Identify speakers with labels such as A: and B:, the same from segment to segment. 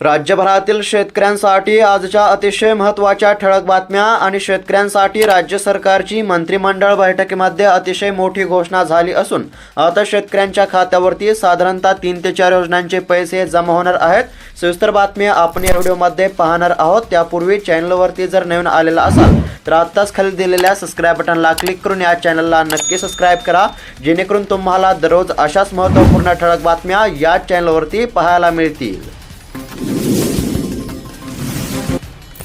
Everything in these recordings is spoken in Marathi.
A: राज्यभरातील शेतकऱ्यांसाठी आजच्या अतिशय महत्त्वाच्या ठळक बातम्या आणि शेतकऱ्यांसाठी राज्य सरकारची मंत्रिमंडळ बैठकीमध्ये अतिशय मोठी घोषणा झाली असून आता शेतकऱ्यांच्या खात्यावरती साधारणतः तीन ते चार योजनांचे पैसे जमा होणार आहेत. सविस्तर बातम्या आपण या व्हिडिओमध्ये पाहणार आहोत. त्यापूर्वी चॅनलवरती जर नवीन आलेला असाल तर आत्ताच खाली दिलेल्या सबस्क्राईब बटनला क्लिक करून या चॅनलला नक्की सबस्क्राईब करा जेणेकरून तुम्हाला दररोज अशाच महत्त्वपूर्ण ठळक बातम्या या चॅनलवरती पाहायला मिळतील.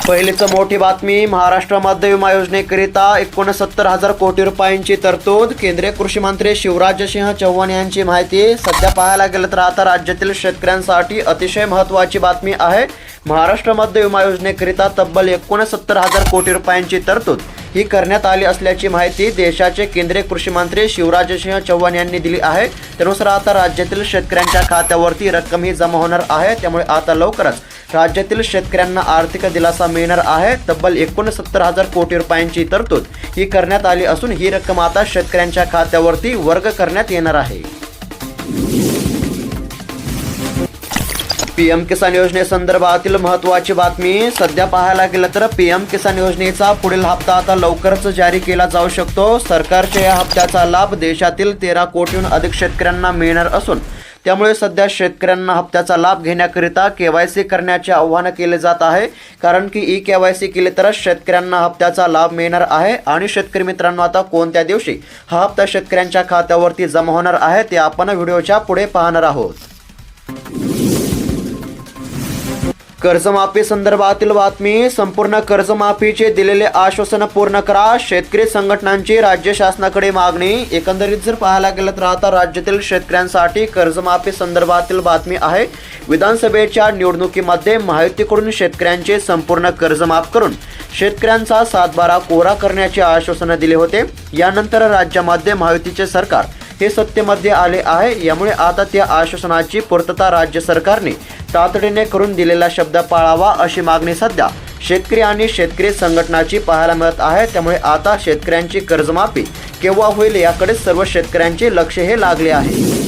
A: पहिलीच मोठी बातमी महाराष्ट्र मध्य विमा योजनेकरिता एकोणसत्तर हजार कोटी रुपयांची तरतूद. केंद्रीय कृषी मंत्री शिवराजसिंह चौहान यांची माहिती सध्या पाहायला गेलं तर आता राज्यातील शेतकऱ्यांसाठी अतिशय महत्त्वाची बातमी आहे. महाराष्ट्र मध्य विमा योजनेकरिता तब्बल एकोणसत्तर हजार कोटी रुपयांची तरतूद. ही करण्यात आली असल्याची माहिती देशाचे केंद्रीय कृषी मंत्री शिवराजसिंह चौहान यांनी दिली आहे. त्यानुसार आता राज्यातील शेतकऱ्यांच्या खात्यावरती रक्कम ही जमा होणार आहे. त्यामुळे आता लवकरच राज्यातील शेतकऱ्यांना आर्थिक दिलासा मिळणार आहे. तब्बल एकोणसत्तर हजार कोटी रुपयांची तरतूद ही करण्यात आली असून ही रक्कम आता शेतकऱ्यांच्या खात्यावरती वर्ग करण्यात येणार आहे. पीएम किसान योजनेसंदर्भातील महत्त्वाची बातमी सध्या पाहायला गेलं तर पीएम किसान योजनेचा पुढील हप्ता आता लवकरच जारी केला जाऊ शकतो. सरकारच्या या हप्त्याचा लाभ देशातील तेरा कोटीहून अधिक शेतकऱ्यांना मिळणार असून त्यामुळे सध्या शेतकऱ्यांना हप्त्याचा लाभ घेण्याकरिता के वाय सी करण्याचे आव्हान केले जात आहे. कारण की ई के वाय सी केले तरच शेतकऱ्यांना हप्त्याचा लाभ मिळणार आहे आणि शेतकरी मित्रांनो आता कोणत्या दिवशी हा हप्ता शेतकऱ्यांच्या खात्यावरती जमा होणार आहे ते आपण व्हिडिओच्या पुढे पाहणार आहोत. कर्जमाफी संदर्भातील बातमी संपूर्ण कर्जमाफीचे दिलेले आश्वासन पूर्ण करा. शेतकरी संघटनांची राज्य शासनाकडे मागणी. एकंदरीत जर पाहायला गेलं तर आता राज्यातील शेतकऱ्यांसाठी कर्जमाफी संदर्भातील बातमी आहे. विधानसभेच्या निवडणुकीमध्ये माहितीकडून शेतकऱ्यांचे संपूर्ण कर्जमाफ करून शेतकऱ्यांचा सातबारा कोरा करण्याचे आश्वासन दिले होते. यानंतर राज्यामध्ये महायुतीचे सरकार हे सत्तेमध्ये आले आहे. यामुळे आता त्या आश्वासनाची पूर्तता राज्य सरकारने तातडीने करून दिलेला शब्द पाळावा अशी मागणी सध्या शेतकरी आणि शेतकरी संघटनाची पाहायला मिळत आहे. त्यामुळे आता शेतकऱ्यांची कर्जमाफी केव्हा होईल याकडे सर्व शेतकऱ्यांचे लक्ष हे लागले आहे.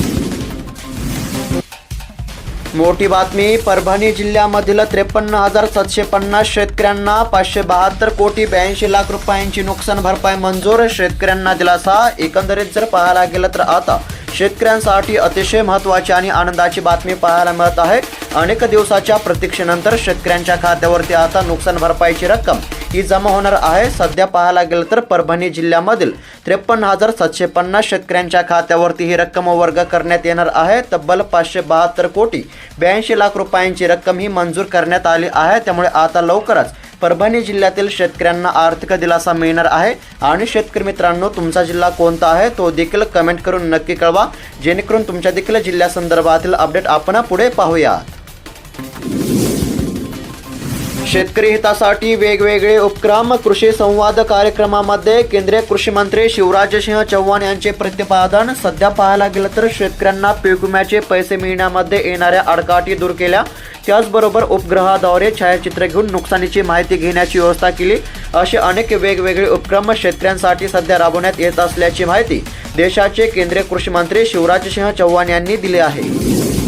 A: मोठी बातमी परभणी जिल्ह्यामधील त्रेपन्न हजार सातशे पन्नास शेतकऱ्यांना पाचशे बहात्तर कोटी ब्याऐंशी लाख रुपयांची नुकसान भरपाई मंजूर. शेतकऱ्यांना दिलासा. एकंदरीत जर पाहायला गेलं तर आता शेतकऱ्यांसाठी अतिशय महत्त्वाची आणि आनंदाची बातमी पाहायला मिळत आहे. अनेक दिवसाच्या प्रतीक्षेनंतर शेतकऱ्यांच्या खात्यावरती आता नुकसान भरपाईची रक्कम ही जमा होणार आहे. सध्या पाहायला गेलं तर परभणी जिल्ह्यामधील त्रेपन्न हजार सातशे पन्नास शेतकऱ्यांच्या खात्यावरती ही रक्कम वर्ग करण्यात येणार आहे. तब्बल पाचशे बहात्तर कोटी ब्याऐंशी लाख रुपयांची रक्कम ही मंजूर करण्यात आली आहे. त्यामुळे आता लवकरच परभणी जिल्ह्यातील शेतकऱ्यांना आर्थिक दिलासा मिळणार आहे. आणि शेतकरी मित्रांनो तुमचा जिल्हा कोणता आहे तो देखील कमेंट करून नक्की कळवा. जेणेकरून तुमच्या देखील जिल्ह्यासंदर्भातील अपडेट आपण पुढे पाहूयात. शेतकरी हितासाठी वेगवेगळे उपक्रम कृषी संवाद कार्यक्रमामध्ये केंद्रीय कृषी मंत्री शिवराजसिंह चौहान यांचे प्रतिपादन. सध्या पाहायला गेलं तर शेतकऱ्यांना पीक विम्याचे पैसे मिळण्यामध्ये येणाऱ्या अडकाटी दूर केल्या. त्याचबरोबर उपग्रहाद्वारे छायाचित्र घेऊन नुकसानीची माहिती घेण्याची व्यवस्था केली. असे अनेक वेगवेगळे उपक्रम शेतकऱ्यांसाठी सध्या राबवण्यात येत असल्याची माहिती देशाचे केंद्रीय कृषी मंत्री शिवराजसिंह चौहान यांनी दिली आहे.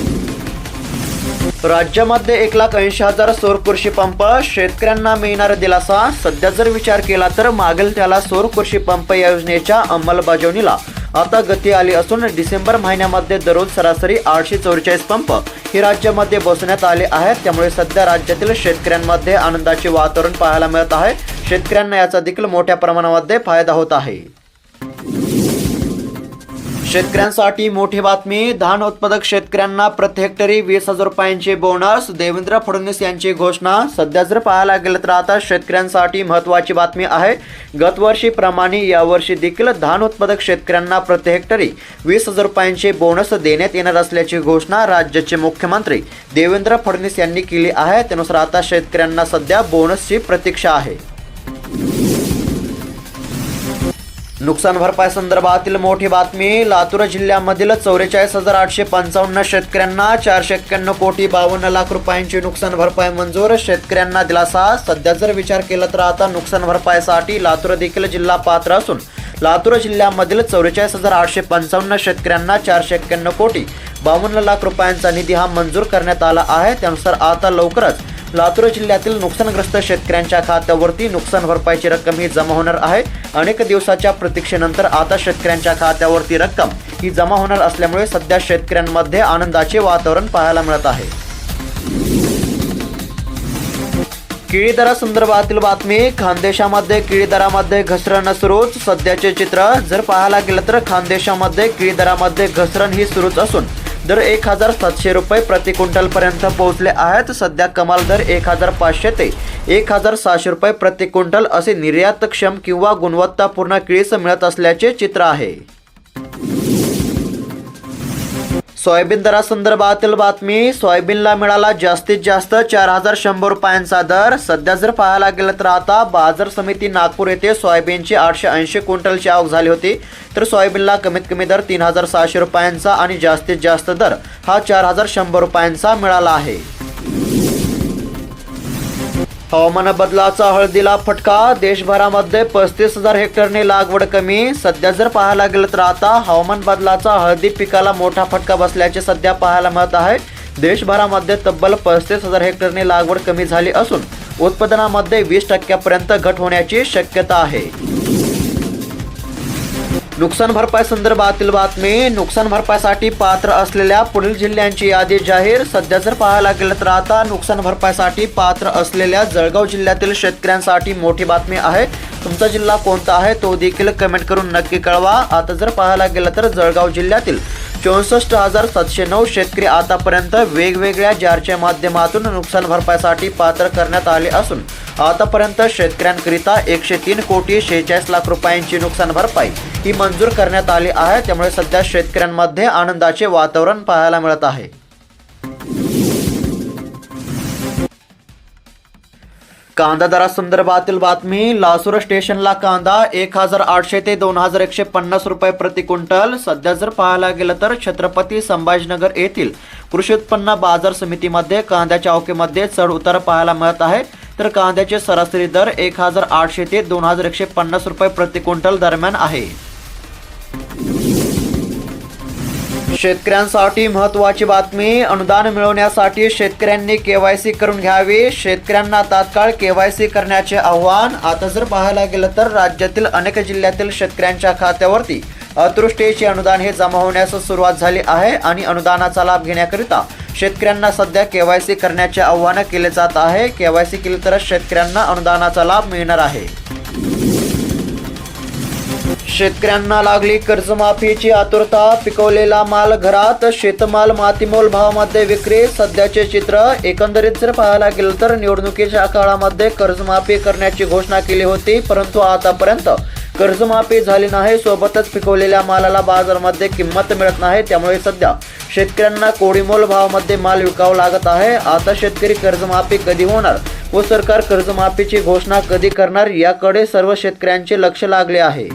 A: राज्यामध्ये एक लाख ऐंशी हजार सौर कृषी पंप शेतकऱ्यांना मिळणार दिलासा. सध्या जर विचार केला तर मागेल त्याला सौर कृषी पंप या योजनेच्या अंमलबजावणीला. आता गती आली असून डिसेंबर महिन्यामध्ये दररोज सरासरी आठशे चौवेचाळीस पंप हे राज्यामध्ये बसवण्यात आले आहेत. त्यामुळे सध्या राज्यातील शेतकऱ्यांमध्ये आनंदाचे वातावरण पाहायला मिळत आहे. शेतकऱ्यांना याचा देखील मोठ्या प्रमाणामध्ये फायदा होत आहे. शेतकऱ्यांसाठी मोठी बातमी. धान उत्पादक शेतकऱ्यांना प्रति हेक्टरी वीस हजार रुपयांचे बोनस. देवेंद्र फडणवीस यांची घोषणा. सध्या जर पाहायला गेलं तर आता शेतकऱ्यांसाठी महत्त्वाची बातमी आहे. गतवर्षीप्रमाणे यावर्षी देखील धान उत्पादक शेतकऱ्यांना प्रति हेक्टरी वीस हजार रुपयांचे बोनस देण्यात येणार असल्याची घोषणा राज्याचे मुख्यमंत्री देवेंद्र फडणवीस यांनी केली आहे. त्यानुसार आता शेतकऱ्यांना सध्या बोनसची प्रतीक्षा आहे. नुकसान भरपाई संदर्भातील मोठी बातमी लातूर जिल्ह्यामधील चौवेचाळीस हजार आठशे पंचावन्न शेतकऱ्यांना चारशे एक्क्याण्णव कोटी बावन्न लाख रुपयांची नुकसान भरपाई मंजूर. शेतकऱ्यांना दिलासा सध्या जर विचार केला तर आता नुकसान भरपाईसाठी लातूर देखील जिल्हा पात्र असून लातूर जिल्ह्यामधील चौवेचाळीस हजार आठशे पंचावन्न शेतकऱ्यांना चारशे एक्क्याण्णव कोटी बावन्न लाख रुपयांचा निधी हा मंजूर करण्यात आला आहे. त्यानुसार आता लवकरच लातूर जिल्ह्यातील नुकसानग्रस्त शेतकऱ्यांच्या खात्यावरती नुकसान भरपाईची रक्कम ही जमा होणार आहे. अनेक दिवसाच्या प्रतीक्षेनंतर आता शेतकऱ्यांच्या खात्यावरती रक्कम ही जमा होणार असल्यामुळे सध्या शेतकऱ्यांमध्ये आनंदाचे वातावरण पाहायला मिळत आहे. केळी दरासंदर्भातील बातमी खानदेशामध्ये केळी दरामध्ये घसरण सुरूच. सध्याचे चित्र जर पाहायला गेलं तर खानदेशामध्ये केळी दरामध्ये घसरण ही सुरूच असून दर एक हजार सातशे रुपये प्रति क्विंटलपर्यंत पोहोचले आहेत. सध्या कमाल दर एक हजार पाचशे ते एक हजार सहाशे रुपये प्रति क्विंटल असे निर्यातक्षम किंवा गुणवत्तापूर्ण केळीस मिळत असल्याचे चित्र आहे. सोयाबीन दरासंदर्भातील बातमी सोयाबीनला मिळाला जास्तीत जास्त चार हजार शंभर रुपयांचा दर. सध्या जर पाहायला गेलं तर आता बाजार समिती नागपूर येथे सोयाबीनची आठशे ऐंशी क्विंटलची आवक झाली होती. तर सोयाबीनला कमीत कमी दर तीन हजार सहाशे रुपयांचा आणि जास्तीत जास्त दर हा चार हजार शंभर रुपयांचा मिळाला आहे. हवामान बदलाचा हळदीला फटका देशभरामध्ये पस्तीस हजार हेक्टरने लागवड कमी. सध्या जर पाहायला गेलं तर आता हवामान बदलाचा हळदी पिकाला मोठा फटका बसल्याचे सध्या पाहायला मिळत आहे. देशभरामध्ये तब्बल पस्तीस हजार हेक्टरने लागवड कमी झाली असून उत्पादनामध्ये वीस टक्क्यापर्यंत घट होण्याची शक्यता आहे. नुकसान भरपाई संदर्भातील बातमी नुकसान भरपाईसाठी पात्र असलेल्या पुढील जिल्ह्यांची यादी जाहीर. सध्या जर पाहायला गेलं तर आता नुकसान भरपाईसाठी पात्र असलेल्या जळगाव जिल्ह्यातील शेतकऱ्यांसाठी मोठी बातमी आहे. तुमचा जिल्हा कोणता आहे तो देखील कमेंट करून नक्की कळवा. आता जर पाहायला गेलं तर जळगाव जिल्ह्यातील चौसष्ट हजार सातशे नऊ शेतकरी आतापर्यंत वेगवेगळ्या जारच्या माध्यमातून नुकसान भरपाईसाठी पात्र करण्यात आले असून आतापर्यंत शेतकऱ्यांकरिता एकशे तीन कोटी शेहेचाळीस लाख रुपयांची नुकसान भरपाई ही मंजूर करण्यात आली आहे. त्यामुळे सध्या शेतकऱ्यांमध्ये आनंदाचे वातावरण पाहायला मिळत आहे. कांदा दरासंदर्भातील बातमी लासूर स्टेशनला कांदा एक हजार आठशे ते दोन हजार एकशे पन्नास रुपये प्रति क्विंटल. सध्या जर पाहायला गेलं तर छत्रपती संभाजीनगर येथील कृषी उत्पन्न बाजार समितीमध्ये कांद्याच्या अवकेमध्ये चढ उतार पाहायला मिळत आहे. तर कांद्याचे सरासरी दर एक हजार आठशे ते दोन हजार एकशे पन्नास रुपये प्रति क्विंटल दरम्यान आहे. शेतकऱ्यांसाठी महत्त्वाची बातमी अनुदान मिळवण्यासाठी शेतकऱ्यांनी केवायसी करून घ्यावी. शेतकऱ्यांना तात्काळ केवायसी करण्याचे आव्हान. आता जर पाहायला गेलं तर राज्यातील अनेक जिल्ह्यातील शेतकऱ्यांच्या खात्यावरती अतृष्टीचे अनुदान हे जमा होण्यास सुरुवात झाली आहे आणि अनुदानाचा लाभ घेण्याकरिता शेतकऱ्यांना सध्या केवायसी करण्याचे आव्हान केले जात आहे. केवायसी केली तरच शेतकऱ्यांना अनुदानाचा लाभ मिळणार आहे. शेतकऱ्यांना लागली कर्जमाफीची आतुरता पिकवलेला माल घरात शेतमाल मातीमोल भावामध्ये विक्री सध्याचे चित्र एकंदरीत जर पाहायला गेलं तर निवडणुकीच्या काळामध्ये कर्जमाफी करण्याची घोषणा केली होती परंतु आतापर्यंत कर्जमाफी झाली नाही सोबतच पिकवलेल्या मालाला बाजारामध्ये किंमत मिळत नाही त्यामुळे सध्या शेतकऱ्यांना कोडीमोल भावामध्ये माल विकावा लागत आहे. आता शेतकरी कर्जमाफी कधी होणार? व सरकार कर्जमाफीची घोषणा कधी करणार याकडे सर्व शेतकऱ्यांचे लक्ष लागले आहे.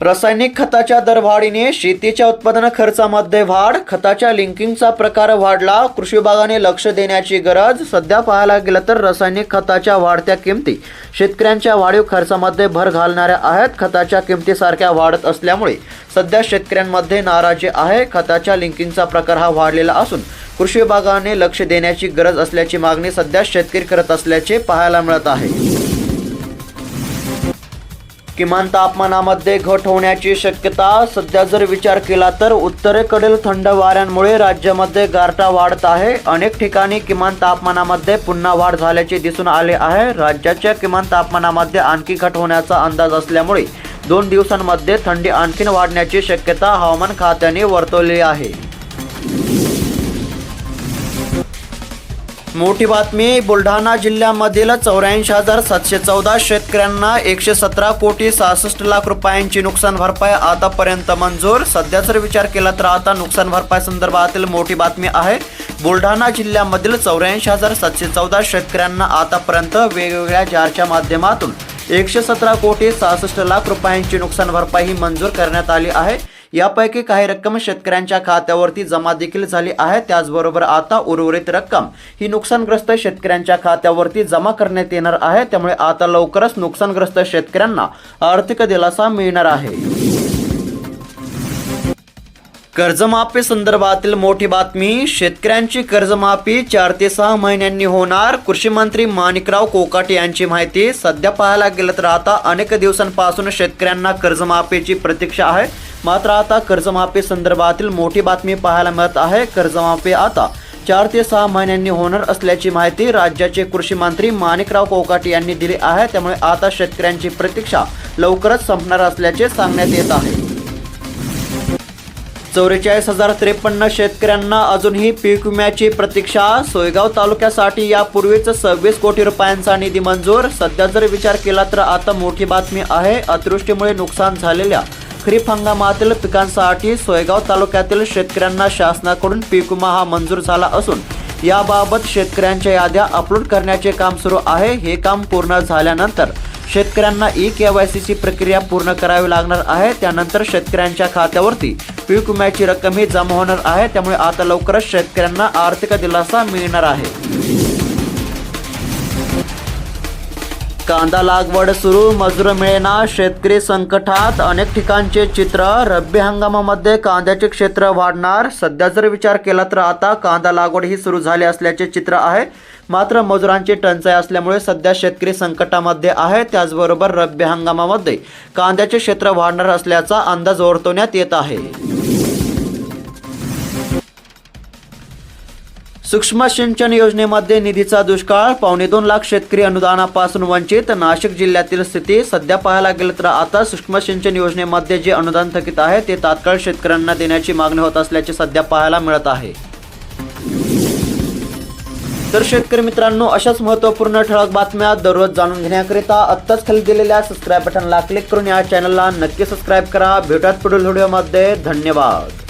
A: रासायनिक खताच्या दरवाढीने शेतीच्या उत्पादन खर्चामध्ये वाढ खताच्या लिंकिंगचा प्रकार वाढला कृषी विभागाने लक्ष देण्याची गरज सध्या पाहायला गेलं तर रासायनिक खताच्या वाढत्या किमती शेतकऱ्यांच्या वाढीव खर्चामध्ये भर घालणाऱ्या आहेत खताच्या किमतीसारख्या वाढत असल्यामुळे. सध्या शेतकऱ्यांमध्ये नाराजी आहे. खताच्या लिंकिंगचा प्रकार हा वाढलेला असून कृषी विभागाने लक्ष देण्याची गरज असल्याची मागणी सध्या शेतकरी करत असल्याचे पाहायला मिळत आहे. किमान तापमानामध्ये घट होण्याची शक्यता सध्या जर विचार केला तर उत्तरेकडील थंड वाऱ्यांमुळे राज्यामध्ये गारठा वाढत आहे. अनेक ठिकाणी किमान तापमानामध्ये पुन्हा वाढ झाल्याचे दिसून आले आहे. राज्याच्या किमान तापमानामध्ये आणखी घट होण्याचा अंदाज असल्यामुळे दोन दिवसांमध्ये थंडी आणखीन वाढण्याची शक्यता हवामान खात्याने वर्तवली आहे. मोठी बातमी बुलढाणा जिल्ह्यामधील चौऱ्याऐंशी हजार सातशे चौदा शेतकऱ्यांना एकशे सतरा कोटी सहासष्ट लाख रुपयांची नुकसान भरपाई आतापर्यंत मंजूर. सध्या जर विचार केला तर आता नुकसान भरपाई संदर्भातील मोठी बातमी आहे. बुलढाणा जिल्ह्यामधील चौऱ्याऐंशी हजार सातशे चौदा शेतकऱ्यांना आतापर्यंत वेगवेगळ्या जारच्या माध्यमातून एकशे सतरा कोटी सहासष्ट लाख रुपयांची नुकसान भरपाई मंजूर करण्यात आली आहे. यापैकी काही रक्कम शेतकऱ्यांच्या खात्यावरती जमा देखील झाली आहे. त्याचबरोबर आता उर्वरित रक्कम ही नुकसानग्रस्त शेतकऱ्यांच्या खात्यावरती जमा करण्यात येणार आहे. त्यामुळे आता लवकरच नुकसानग्रस्त शेतकऱ्यांना आर्थिक दिलासा मिळणार आहे. कर्जमाफी संदर्भातील मोठी बातमी शेतकऱ्यांची कर्जमाफी चार ते सहा महिन्यांनी होणार. कृषी मंत्री माणिकराव कोकाटे यांची माहिती सध्या पाहायला गेलं तर आता अनेक दिवसांपासून शेतकऱ्यांना कर्जमाफीची प्रतीक्षा आहे. मात्र आता कर्जमाफी संदर्भातील मोठी बातमी पाहायला मिळत आहे. कर्जमाफी आता चार ते सहा महिन्यांनी होणार असल्याची माहिती राज्याचे कृषी मंत्री माणिकराव कोकाटे यांनी दिली आहे. त्यामुळे आता शेतकऱ्यांची प्रतीक्षा लवकरच संपणार असल्याचे सांगण्यात येत आहे. चौवेचाळीस हजार त्रेपन्न शेतकऱ्यांना अजूनही पीक विम्याची प्रतीक्षा. सोयगाव तालुक्यासाठी यापूर्वीच सव्वीस कोटी रुपयांचा निधी मंजूर. सध्या जर विचार केला तर आता मोठी बातमी आहे. अतिवृष्टीमुळे नुकसान झालेल्या खरीप हंगामातील पिकांसाठी सोयगाव तालुक्यातील शेतकऱ्यांना शासनाकडून पीक विमा हा मंजूर झाला असून याबाबत शेतकऱ्यांच्या याद्या अपलोड करण्याचे काम सुरू आहे. हे काम पूर्ण झाल्यानंतर शेतकऱ्यांना ई के वाय सीची प्रक्रिया पूर्ण करावी लागणार आहे. त्यानंतर शेतकऱ्यांच्या खात्यावरती पीक विम्याची रक्कम ही जमा होणार आहे. त्यामुळे आता लवकरच शेतकऱ्यांना आर्थिक दिलासा मिळणार आहे. कांदा लागवड सुरू मजूर मिळेना शेतकरी संकटात अनेक ठिकाणचे चित्र रब्बी हंगामामध्ये कांद्याचे क्षेत्र वाढणार. सध्या जर विचार केला तर आता कांदा लागवड ही सुरू झाली असल्याचे चित्र आहे. मात्र मजुरांची टंचाई असल्यामुळे सध्या शेतकरी संकटामध्ये आहे. त्याचबरोबर रब्बी हंगामामध्ये कांद्याचे क्षेत्र वाढणार असल्याचा अंदाज वर्तवण्यात येत आहे. सूक्ष्म सिंचन योजनेमध्ये निधीचा दुष्काळ पावणे दोन लाख शेतकरी अनुदानापासून वंचित. नाशिक जिल्ह्यातील स्थिती सध्या पाहायला गेलं तर आता सूक्ष्म सिंचन योजनेमध्ये जे अनुदान थकीत आहे ते तात्काळ शेतकऱ्यांना देण्याची मागणी होत असल्याचे सध्या पाहायला मिळत आहे. तर शेतकरी मित्रांनो अशाच महत्त्वपूर्ण ठळक बातम्या दररोज जाणून घेण्याकरिता आत्ताच खाली दिलेल्या सबस्क्राईब बटनला क्लिक करून या चॅनलला नक्की सबस्क्राईब करा. भेटूयात पुढील व्हिडिओमध्ये धन्यवाद.